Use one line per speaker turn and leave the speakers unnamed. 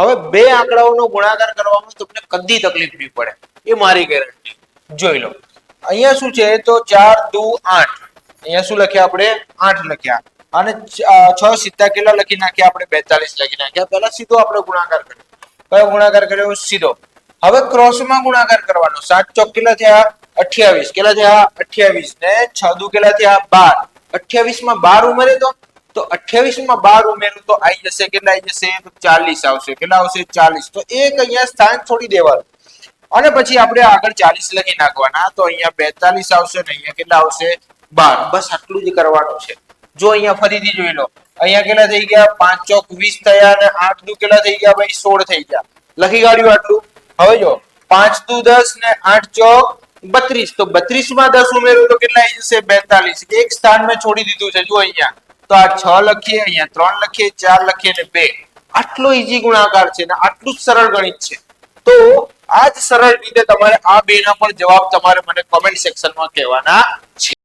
હવે બે આંકડાઓનો ગુણાકાર કરવામાં તમને કદી તકલીફ નહીં પડે. એ મારી ગેરંટી જોઈ લો. અહીંયા શું છે? તો ચાર, દુ, આઠ. અહીંયા શું લખ્યા આપણે? આઠ લખ્યા. અને છ સિત્તા કેટલા લખી નાખ્યા આપણે? બેતાલીસ લખી નાખ્યા. પહેલા સીધો આપણે ગુણાકાર કર્યો. કયો ગુણાકાર કર્યો સીધો. હવે ક્રોસમાં ગુણાકાર કરવાનો. સાત ચોક કેટલા થયા? અઠ્યાવીસ. કેટલા થયા? અઠ્યાવીસ. ને છ દુ કેટલા થયા? બાર. અઠ્યાવીસમાં બાર ઉમેરે તો? તો અઠ્યાવીસમાં બાર ઉમેરું તો આવી જશે, કેટલા આવી જશે? તો ચાલીસ આવશે. કેટલા આવશે? ચાલીસ. તો એક અહીંયા સ્થાન છોડી દેવાનું. અને પછી આપણે આગળ ચાલીસ લખી નાખવાના. તો અહીંયા બેતાલીસ આવશે ને અહીંયા કેટલા આવશે? બાર. બસ આટલું જ કરવાનું છે. જો અહીંયા ફરીથી જોઈ લો. અહીંયા કેટલા થઈ ગયા? પાંચ ચોક વીસ થયા અને આઠ દુ કેટલા થઈ ગયા ભાઈ? સોળ થઈ ગયા. લખી કાઢ્યું આટલું? હવે જો, પાંચ દુ દસ ને આઠ ચોક બત્રીસ. તો બત્રીસમાં દસ ઉમેરું તો કેટલા આવી જશે? બેતાલીસ. એક સ્થાન મેં છોડી દીધું છે. જો અહીંયા. તો આ છ લખીએ, અહીંયા ત્રણ લખીએ, ચાર લખીએ અને બે. આટલો ઈઝી ગુણાકાર છે ને આટલું જ સરળ ગણિત છે. તો આ જ સરળ રીતે તમારે આ બે ના પણ જવાબ તમારે મને કોમેન્ટ સેક્શનમાં કહેવાના છે.